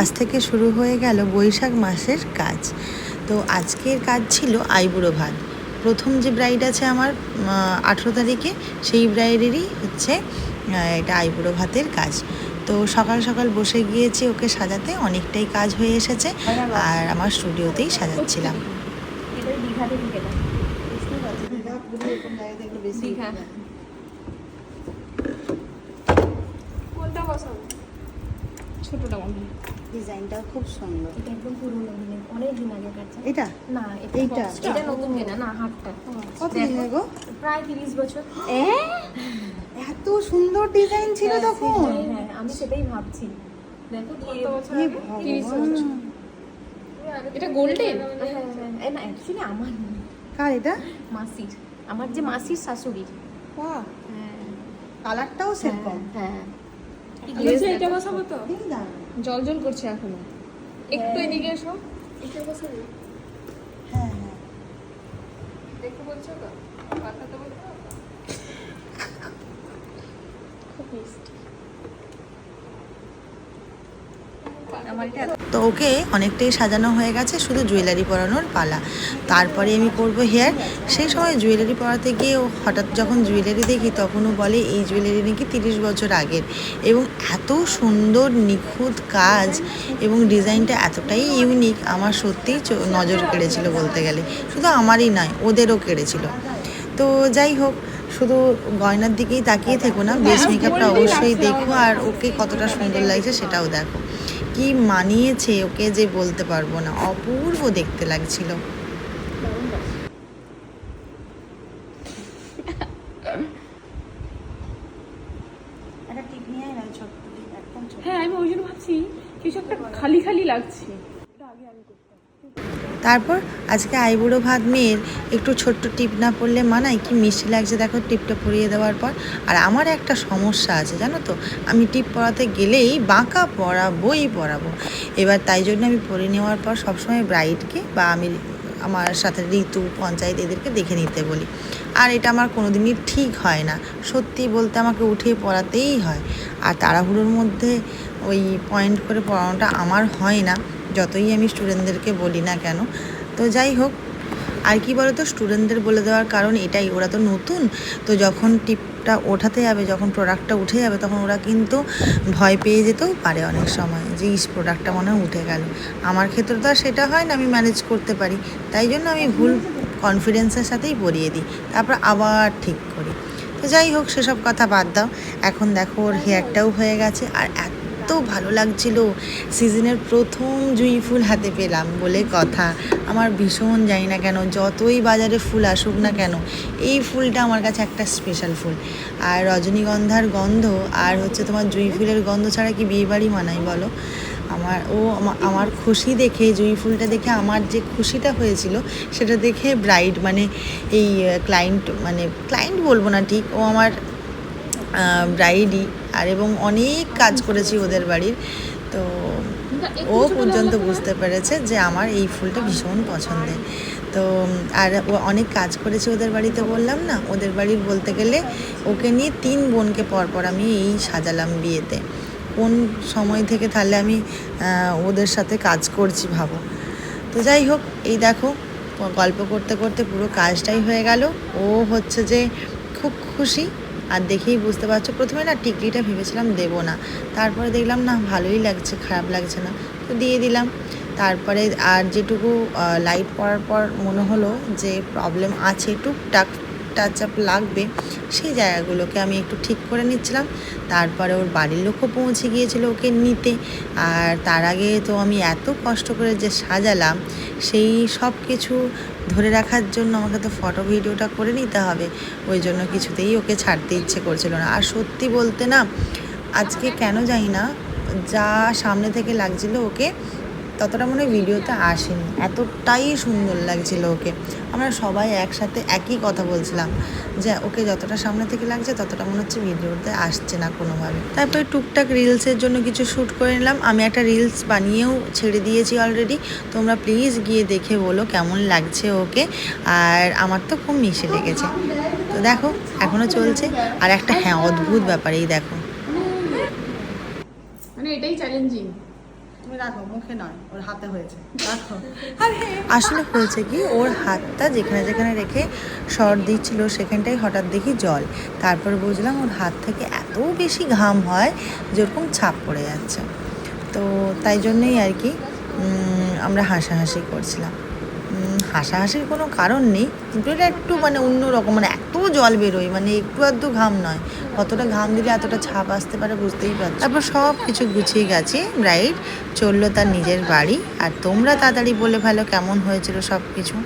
আজ থেকে শুরু হয়ে গেল বৈশাখ মাসের কাজ। তো আজকের কাজ ছিল আইবুড়ো ভাত। প্রথম যে ব্রাইড আছে আমার আঠেরো তারিখে, সেই ব্রাইডেরই হচ্ছে এটা আইবুড়ো ভাতের কাজ। তো সকাল সকাল বসে গিয়েছি ওকে সাজাতে, অনেকটাই কাজ হয়ে এসেছে। আর আমার স্টুডিওতেই সাজাচ্ছিলাম। দীঘা। ছোটটা মনে হয় ডিজাইনটাও খুব সুন্দর। এটা একদম পুরোনো দিনের অনেক দিন আগে কাছে এটা? না এটা? এটা নতুন কেনা না হাটটা কত দিনের গো? প্রায় তিরিশ বছর। এত সুন্দর ডিজাইন ছিল হ্যাঁ, তখন? হ্যাঁ আমি সেটাই ভাবছি। দেখো কত বছর আগে? তিরিশ ভগবান। বছর। এটা গোল্ডেন হ্যাঁ হ্যাঁ না অ্যাকচুয়ালি আমার কার এটা? মাসির। আমার যে মাসির শাশুড়ির। বাহ। হ্যাঁ। কালারটাও সেরকম। হ্যাঁ। এটা বসাবো তো? জল জল করছে এখনও। একটু এদিকে এসো। এটা বসাবো হ্যাঁ হ্যাঁ। বলছো তো? পাতাতে বলছো? খুব মিষ্টি আমার এটা তো ওকে অনেকটাই সাজানো হয়ে গেছে, শুধু জুয়েলারি পরানোর পালা। তারপরে আমি করব হেয়ার সেই সময় জুয়েলারি পরাতে গিয়ে ও হঠাৎ যখন জুয়েলারি দেখি তখনও বলে, এই জুয়েলারি নাকি তিরিশ বছর আগের। এবং এত সুন্দর, নিখুঁত কাজ এবং ডিজাইনটা এতটাই ইউনিক আমার সত্যিই নজর কেড়েছিল বলতে গেলে। শুধু আমারই নয়, ওদেরও কেড়েছিল। তো যাই হোক, শুধু গয়নার দিকেই তাকিয়ে থেকো না বেস মেকআপটা অবশ্যই দেখো, আর ওকে কতটা সুন্দর লাগছে সেটাও দেখো। কি মানিয়েছে ওকে যে বলতে পারব না। অপূর্ব দেখতে লাগছিল। হ্যাঁ আমি ওই জন্য ভাবছি কিছু একটা খালি খালি লাগছে। তারপর আজকে আইবুড়ো ভাত মেয়ের একটু ছোট্ট টিপ না পড়লে মানায় কি মিষ্টি লাগছে দেখো টিপটা পরিয়ে দেওয়ার পর। আর আমার একটা সমস্যা আছে, জানো তো? আমি টিপ পড়াতে গেলেই বাঁকা পরাবোই পড়াবো। এবার তাই জন্য আমি পরে নেওয়ার পর সবসময় ব্রাইডকে বা আমি আমার সাথে ঋতু, পঞ্চায়েত এদেরকে দেখে নিতে বলি। আর এটা আমার কোনোদিনই ঠিক হয় না। সত্যি বলতে আমাকে উঠে পড়াতেই হয়। আর তাড়াহুড়োর মধ্যে ওই পয়েন্ট করে পড়ানোটা আমার হয় না। যতই আমি স্টুডেন্টদেরকে বলি না কেন, তো যাই হোক, আর কি বলতো স্টুডেন্টদের বলে দেওয়ার কারণ এটাই। ওরা তো নতুন, তো যখন টিপটা ওঠাতে যাবে, যখন প্রোডাক্টটা উঠে যাবে, তখন ওরা কিন্তু ভয় পেয়ে যেতেও পারে অনেক সময় যে, ইস প্রোডাক্টটা মনে হয় উঠে গেল। আমার ক্ষেত্রে তো আর সেটা হয় না, আমি ম্যানেজ করতে পারি। তাই জন্য আমি ভুল কনফিডেন্সের সাথেই পরিয়ে দিই। তারপর আবার ঠিক করি। তো যাই হোক, সেসব কথা বাদ দাও। এখন দেখো, ওর হেয়ারটাও হয়ে গেছে, আর এত ভালো লাগছিল। সিজনের প্রথম জুঁই ফুল হাতে পেলাম বলে কথা। আমার ভীষণ জানি না কেন, যতই বাজারে ফুল আসুক না কেন, এই ফুলটা আমার কাছে একটা স্পেশাল ফুল। আর রজনীগন্ধার গন্ধ, আর হচ্ছে তোমার জুঁই ফুলের গন্ধ ছাড়া কি বিয়েবাড়ি মানাই বলো? আমার, ও আমার খুশি দেখে, জুঁই ফুলটা দেখে আমার যে খুশিটা হয়েছিল, সেটা দেখে ব্রাইড মানে এই ক্লায়েন্ট মানে ক্লায়েন্ট বলব না ঠিক, ও আমার ব্রাইডই আর এবং অনেক কাজ করেছি ওদের বাড়ির। তো ও পর্যন্ত বুঝতে পেরেছে যে আমার এই ফুলটা ভীষণ পছন্দের। তো আর ও অনেক কাজ করেছে ওদের বাড়িতে বললাম না? ওদের বাড়ির বলতে গেলে ওকে নিয়ে তিন বোনকে পরপর আমি এই সাজালাম বিয়েতে। কোন সময় থেকে তাহলে আমি ওদের সাথে কাজ করছি ভাবো। তো যাই হোক এই দেখো গল্প করতে করতে পুরো কাজটাই হয়ে গেল। ও হচ্ছে যে খুব খুশি। আর দেখেই বুঝতে পারছ, প্রথমে না টিকলিটা ভেবেছিলাম দেব না। তারপরে দেখলাম না ভালোই লাগছে, খারাপ লাগছে না, তো দিয়ে দিলাম। তারপরে আর যেটুকু লাইট পড়ার পর মনে হলো যে প্রবলেম আছে, টুকটাক টাচ আপ লাগবে, সেই জায়গাগুলোকে আমি একটু ঠিক করে নিচ্ছিলাম। তারপরে ওর বাড়ির লোকও পৌঁছে গিয়েছিল ওকে নিতে। আর তার আগে তো আমি এত কষ্ট করে যে সাজালাম, সেই সব কিছু ধরে রাখার জন্য আমাকে তো ফটো ভিডিওটা করে নিতে হবে। ওই জন্য কিছুতেই ওকে ছাড়তে ইচ্ছে করছিল না। আর সত্যি বলতে না, আজকে কেন জানি না, যা সামনে থেকে লাগছিল ওকে ততটা মনে ভিডিওতে আসেনি। এতটাই সুন্দর লাগছিল ওকে। আমরা সবাই একসাথে একই কথা বলছিলাম যে ওকে যতটা সামনে থেকে লাগছে, ততটা মনে হচ্ছে ভিডিওতে আসছে না কোনোভাবে। তারপরে টুকটাক রিলসের জন্য কিছু শ্যুট করে নিলাম। আমি একটা রিলস বানিয়েও ছেড়ে দিয়েছি অলরেডি তোমরা প্লিজ গিয়ে দেখে বলো কেমন লাগছে ওকে। আর আমার তো খুব মিশে লেগেছে। তো দেখো এখনও চলছে। আর একটা হ্যাঁ অদ্ভুত ব্যাপার, এই দেখো। মানে এটাই চ্যালেঞ্জিং তুমি রাখো মুখে নয় ওর হাতে হয়েছে। রাখো। আসলে হয়েছে কি ওর হাতটা যেখানে যেখানে রেখে শর্ট দিচ্ছিল সেখানটাই হঠাৎ দেখি জল। তারপর বুঝলাম ওর হাত থেকে এত বেশি ঘাম হয় যেরকম ছাপ পড়ে যাচ্ছে। তো তাই জন্যই আর কি আমরা হাসাহাসি করছিলাম। হাসাহাসির কোনো কারণ নেই, কিন্তু এটা একটু মানে অন্যরকম মানে এত জল বেরোয় মানে একটু আধটু ঘাম নয়। কতটা ঘাম দিলে এতটা ছাপ আসতে পারে বুঝতেই পারছ। তারপর সব কিছু গুছিয়ে গেছে ব্রাইট চলল তার নিজের বাড়ি। আর তোমরা তাড়াতাড়ি বলে ভালো কেমন হয়েছিল সব কিছু